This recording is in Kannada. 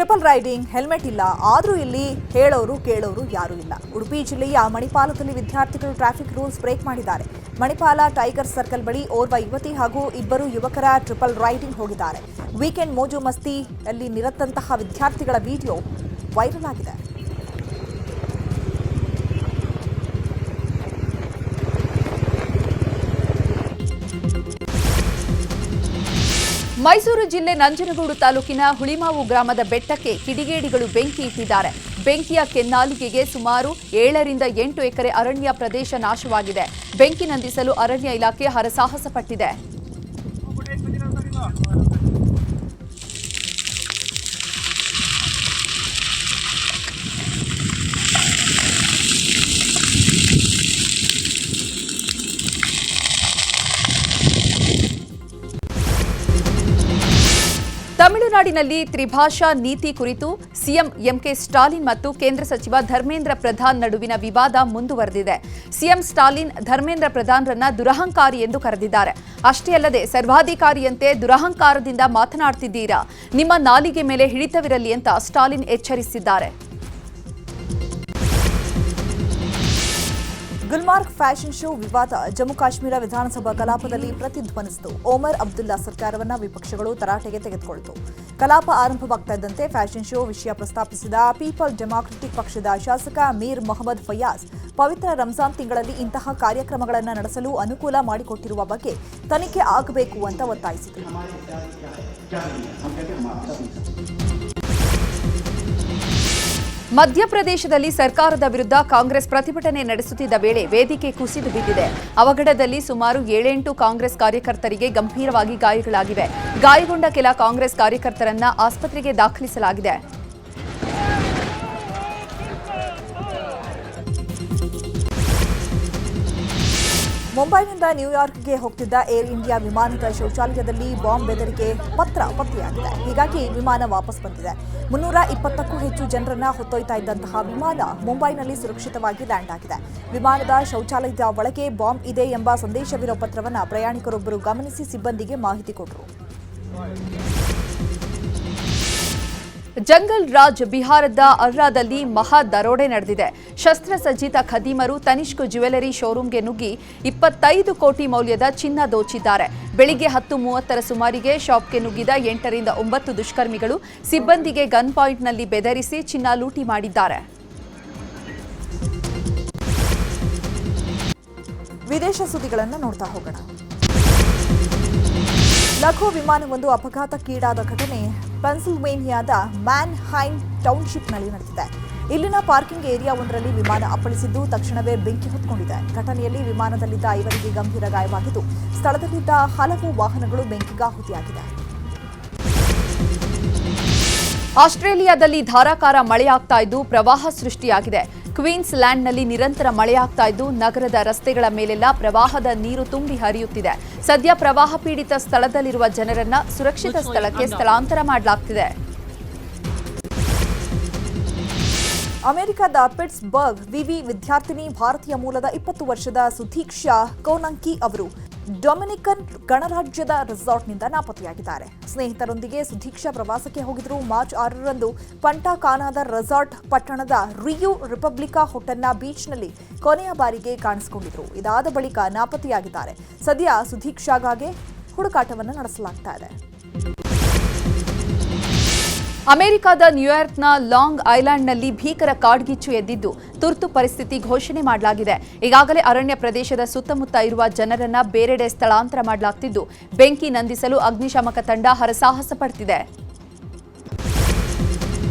ಟ್ರಿಪಲ್ ರೈಡಿಂಗ್ ಹೆಲ್ಮೆಟ್ ಇಲ್ಲ, ಆದರೂ ಇಲ್ಲಿ ಹೇಳೋರು ಕೇಳೋರು ಯಾರೂ ಇಲ್ಲ. ಉಡುಪಿ ಜಿಲ್ಲೆಯ ಮಣಿಪಾಲದಲ್ಲಿ ವಿದ್ಯಾರ್ಥಿಗಳು ಟ್ರಾಫಿಕ್ ರೂಲ್ಸ್ ಬ್ರೇಕ್ ಮಾಡಿದ್ದಾರೆ. ಮಣಿಪಾಲ ಟೈಗರ್ ಸರ್ಕಲ್ ಬಳಿ ಓರ್ವ ಯುವತಿ ಹಾಗೂ ಇಬ್ಬರು ಯುವಕರ ಟ್ರಿಪಲ್ ರೈಡಿಂಗ್ ಹೋಗಿದ್ದಾರೆ. ವೀಕೆಂಡ್ ಮೋಜು ಮಸ್ತಿಯಲ್ಲಿ ನಿರತಂತಹ ವಿದ್ಯಾರ್ಥಿಗಳ ವಿಡಿಯೋ ವೈರಲ್ ಆಗಿದೆ. ಮೈಸೂರು ಜಿಲ್ಲೆ ನಂಜನಗೂಡು ತಾಲೂಕಿನ ಹುಳಿಮಾವು ಗ್ರಾಮದ ಬೆಟ್ಟಕ್ಕೆ ಕಿಡಿಗೇಡಿಗಳು ಬೆಂಕಿ ಇಟ್ಟಿದ್ದಾರೆ. ಬೆಂಕಿಯ ಕೆನ್ನಾಲಿಗೆಗೆ ಸುಮಾರು ಏಳರಿಂದ ಎಂಟು ಎಕರೆ ಅರಣ್ಯ ಪ್ರದೇಶ ನಾಶವಾಗಿದೆ. ಬೆಂಕಿ ನಂದಿಸಲು ಅರಣ್ಯ ಇಲಾಖೆ ಹರಸಾಹಸ ಪಟ್ಟಿದೆ ತಮಿಳುನಾಡಿನಲ್ಲಿ ತ್ರಿಭಾಷಾ ನೀತಿ ಕುರಿತು ಸಿಎಂ ಎಂಕೆ ಸ್ಟಾಲಿನ್ ಮತ್ತು ಕೇಂದ್ರ ಸಚಿವ ಧರ್ಮೇಂದ್ರ ಪ್ರಧಾನ್ ನಡುವಿನ ವಿವಾದ ಮುಂದುವರೆದಿದೆ. ಸಿಎಂ ಸ್ಟಾಲಿನ್ ಧರ್ಮೇಂದ್ರ ಪ್ರಧಾನ್ರನ್ನ ದುರಹಂಕಾರಿ ಎಂದು ಕರೆದಿದ್ದಾರೆ. ಅಷ್ಟೇ ಅಲ್ಲದೆ ಸರ್ವಾಧಿಕಾರಿಯಂತೆ ದುರಹಂಕಾರದಿಂದ ಮಾತನಾಡ್ತಿದ್ದೀರಾ? ನಿಮ್ಮ ನಾಲಿಗೆ ಮೇಲೆ ಹಿಡಿತವಿರಲಿ ಅಂತ ಸ್ಟಾಲಿನ್ ಎಚ್ಚರಿಸಿದ್ದಾರೆ. ಗುಲ್ಮಾರ್ಗ್ ಫ್ಯಾಷನ್ ಶೋ ವಿವಾದ ಜಮ್ಮು ಕಾಶ್ಮೀರ ವಿಧಾನಸಭಾ ಕಲಾಪದಲ್ಲಿ ಪ್ರತಿಧ್ವನಿಸಿತು. ಓಮರ್ ಅಬ್ದುಲ್ಲಾ ಸರ್ಕಾರವನ್ನು ವಿಪಕ್ಷಗಳು ತರಾಟೆಗೆ ತೆಗೆದುಕೊಳ್ತು. ಕಲಾಪ ಆರಂಭವಾಗ್ತಾಯಿದ್ದಂತೆ ಫ್ಯಾಷನ್ ಶೋ ವಿಷಯ ಪ್ರಸ್ತಾಪಿಸಿದ ಪೀಪಲ್ ಡೆಮಾಕ್ರೆಟಿಕ್ ಪಕ್ಷದ ಶಾಸಕ ಮೀರ್ ಮೊಹಮ್ಮದ್ ಫಯಾಜ್, ಪವಿತ್ರ ರಂಜಾನ್ ತಿಂಗಳಲ್ಲಿ ಇಂತಹ ಕಾರ್ಯಕ್ರಮಗಳನ್ನು ನಡೆಸಲು ಅನುಕೂಲ ಮಾಡಿಕೊಟ್ಟಿರುವ ಬಗ್ಗೆ ತನಿಖೆ ಆಗಬೇಕು ಅಂತ ಒತ್ತಾಯಿಸಿದರು. ಮಧ್ಯಪ್ರದೇಶದಲ್ಲಿ ಸರ್ಕಾರದ ವಿರುದ್ಧ ಕಾಂಗ್ರೆಸ್ ಪ್ರತಿಭಟನೆ ನಡೆಸುತ್ತಿದ್ದ ವೇಳೆ ವೇದಿಕೆ ಕುಸಿದು ಬಿದ್ದಿದೆ. ಅವಘಡದಲ್ಲಿ ಸುಮಾರು ಏಳೆಂಟು ಕಾಂಗ್ರೆಸ್ ಕಾರ್ಯಕರ್ತರಿಗೆ ಗಂಭೀರವಾಗಿ ಗಾಯಗಳಾಗಿವೆ. ಗಾಯಗೊಂಡ ಕೆಲ ಕಾಂಗ್ರೆಸ್ ಕಾರ್ಯಕರ್ತರನ್ನ ಆಸ್ಪತ್ರೆಗೆ ದಾಖಲಿಸಲಾಗಿದೆ. ಮುಂಬೈನಿಂದ ನ್ಯೂಯಾರ್ಕ್ಗೆ ಹೋಗ್ತಿದ್ದ ಏರ್ ಇಂಡಿಯಾ ವಿಮಾನದ ಶೌಚಾಲಯದಲ್ಲಿ ಬಾಂಬ್ ಬೆದರಿಕೆ ಪತ್ರ ಪತ್ತೆಯಾಗಿದೆ. ಹೀಗಾಗಿ ವಿಮಾನ ವಾಪಸ್ ಬಂದಿದೆ. ಮುನ್ನೂರ ಇಪ್ಪತ್ತಕ್ಕೂ ಹೆಚ್ಚು ಜನರನ್ನ ಹೊತ್ತೊಯ್ತಾ ಇದ್ದಂತಹ ವಿಮಾನ ಮುಂಬೈನಲ್ಲಿ ಸುರಕ್ಷಿತವಾಗಿ ಲ್ಯಾಂಡ್ ಆಗಿದೆ. ವಿಮಾನದ ಶೌಚಾಲಯದ ಒಳಗೆ ಬಾಂಬ್ ಇದೆ ಎಂಬ ಸಂದೇಶವಿರೋ ಪತ್ರವನ್ನು ಪ್ರಯಾಣಿಕರೊಬ್ಬರು ಗಮನಿಸಿ ಸಿಬ್ಬಂದಿಗೆ ಮಾಹಿತಿ ಕೊಟ್ಟರು ಜಂಗಲ್ ರಾಜ್ ಬಿಹಾರದ ಅರ್ರಾದಲ್ಲಿ ಮಹಾ ದರೋಡೆ ನಡೆದಿದೆ. ಶಸ್ತ್ರಸಜ್ಜಿತ ಖದೀಮರು ತನಿಷ್ಕು ಜ್ಯುವೆಲರಿ ಶೋರೂಂಗೆ ನುಗ್ಗಿ ಇಪ್ಪತ್ತೈದು ಕೋಟಿ ಮೌಲ್ಯದ ಚಿನ್ನ ದೋಚಿದ್ದಾರೆ. ಬೆಳಿಗ್ಗೆ ಹತ್ತು ಮೂವತ್ತರ ಸುಮಾರಿಗೆ ಶಾಪ್ಗೆ ನುಗ್ಗಿದ ಎಂಟರಿಂದ ಒಂಬತ್ತು ದುಷ್ಕರ್ಮಿಗಳು ಸಿಬ್ಬಂದಿಗೆ ಗನ್ ಪಾಯಿಂಟ್ನಲ್ಲಿ ಬೆದರಿಸಿ ಚಿನ್ನ ಲೂಟಿ ಮಾಡಿದ್ದಾರೆ. ವಿದೇಶ ಸುದ್ದಿಗಳನ್ನು ನೋಡ್ತಾ ಹೋಗೋಣ. ಲಘು ವಿಮಾನವೊಂದು ಅಪಘಾತಕ್ಕೀಡಾದ ಘಟನೆ ಪೆನ್ಸಿಲ್ವೇನಿಯಾದ ಮ್ಯಾನ್ ಹೈನ್ ಟೌನ್ಶಿಪ್ನಲ್ಲಿ ನಡೆದಿದೆ. ಇಲ್ಲಿನ ಪಾರ್ಕಿಂಗ್ ಏರಿಯಾ ಒಂದರಲ್ಲಿ ವಿಮಾನ ಅಪ್ಪಳಿಸಿದ್ದು ತಕ್ಷಣವೇ ಬೆಂಕಿ ಹೊತ್ಕೊಂಡಿದೆ. ಘಟನೆಯಲ್ಲಿ ವಿಮಾನದಲ್ಲಿದ್ದ ಐವರಿಗೆ ಗಂಭೀರ ಗಾಯವಾಗಿದ್ದು, ಸ್ಥಳದಲ್ಲಿದ್ದ ಹಲವು ವಾಹನಗಳು ಬೆಂಕಿಗಾಹುತಿಯಾಗಿದೆ ಆಸ್ಟ್ರೇಲಿಯಾದಲ್ಲಿ ಧಾರಾಕಾರ ಮಳೆಯಾಗ್ತಾ ಇದ್ದು ಪ್ರವಾಹ ಸೃಷ್ಟಿಯಾಗಿದೆ. ಕ್ವೀನ್ಸ್ ಲ್ಯಾಂಡ್ನಲ್ಲಿ ನಿರಂತರ ಮಳೆಯಾಗ್ತಾ ಇದ್ದು, ನಗರದ ರಸ್ತೆಗಳ ಮೇಲೆಲ್ಲ ಪ್ರವಾಹದ ನೀರು ತುಂಬಿ ಹರಿಯುತ್ತಿದೆ. ಸದ್ಯ ಪ್ರವಾಹ ಪೀಡಿತ ಸ್ಥಳದಲ್ಲಿರುವ ಜನರನ್ನ ಸುರಕ್ಷಿತ ಸ್ಥಳಕ್ಕೆ ಸ್ಥಳಾಂತರ ಮಾಡಲಾಗ್ತಿದೆ. ಅಮೆರಿಕದ ಪಿಟ್ಸ್ಬರ್ಗ್ ವಿವಿ ವಿದ್ಯಾರ್ಥಿನಿ ಭಾರತೀಯ ಮೂಲದ ಇಪ್ಪತ್ತು ವರ್ಷದ ಸುಧೀಕ್ಷಾ ಕೋನಂಕಿ ಅವರು ಡೊಮಿನಿಕನ್ ಗಣರಾಜ್ಯದ ರೆಸಾರ್ಟ್ನಿಂದ ನಾಪತ್ತೆಯಾಗಿದ್ದಾರೆ. ಸ್ನೇಹಿತರೊಂದಿಗೆ ಸುಧೀಕ್ಷಾ ಪ್ರವಾಸಕ್ಕೆ ಹೋಗಿದ್ರು ಮಾರ್ಚ್ ಆರರಂದು ಪಂಟಾ ಕಾನಾದ ರೆಸಾರ್ಟ್ ಪಟ್ಟಣದ ರಿಯು ರಿಪಬ್ಲಿಕಾ ಹೋಟೆಲ್ನ ಬೀಚ್ನಲ್ಲಿ ಕೊನೆಯ ಬಾರಿಗೆ ಕಾಣಿಸಿಕೊಂಡಿದ್ರು ಇದಾದ ಬಳಿಕ ನಾಪತ್ತೆಯಾಗಿದ್ದಾರೆ. ಸದ್ಯ ಸುಧೀಕ್ಷಾಗಾಗೆ ಹುಡುಕಾಟವನ್ನು ನಡೆಸಲಾಗ್ತಾ ಇದೆ. ಅಮೆರಿಕದ ನ್ಯೂಯಾರ್ಕ್ನ ಲಾಂಗ್ ಐಲ್ಯಾಂಡ್ನಲ್ಲಿ ಭೀಕರ ಕಾಡ್ಗಿಚ್ಚು ಎದ್ದಿದ್ದು ತುರ್ತು ಪರಿಸ್ಥಿತಿ ಘೋಷಣೆ ಮಾಡಲಾಗಿದೆ. ಈಗಾಗಲೇ ಅರಣ್ಯ ಪ್ರದೇಶದ ಸುತ್ತಮುತ್ತ ಇರುವ ಜನರನ್ನ ಬೇರೆಡೆ ಸ್ಥಳಾಂತರ ಮಾಡಲಾಗ್ತಿದ್ದು, ಬೆಂಕಿ ನಂದಿಸಲು ಅಗ್ನಿಶಾಮಕ ತಂಡ ಹರಸಾಹಸ ಪಡ್ತಿದೆ.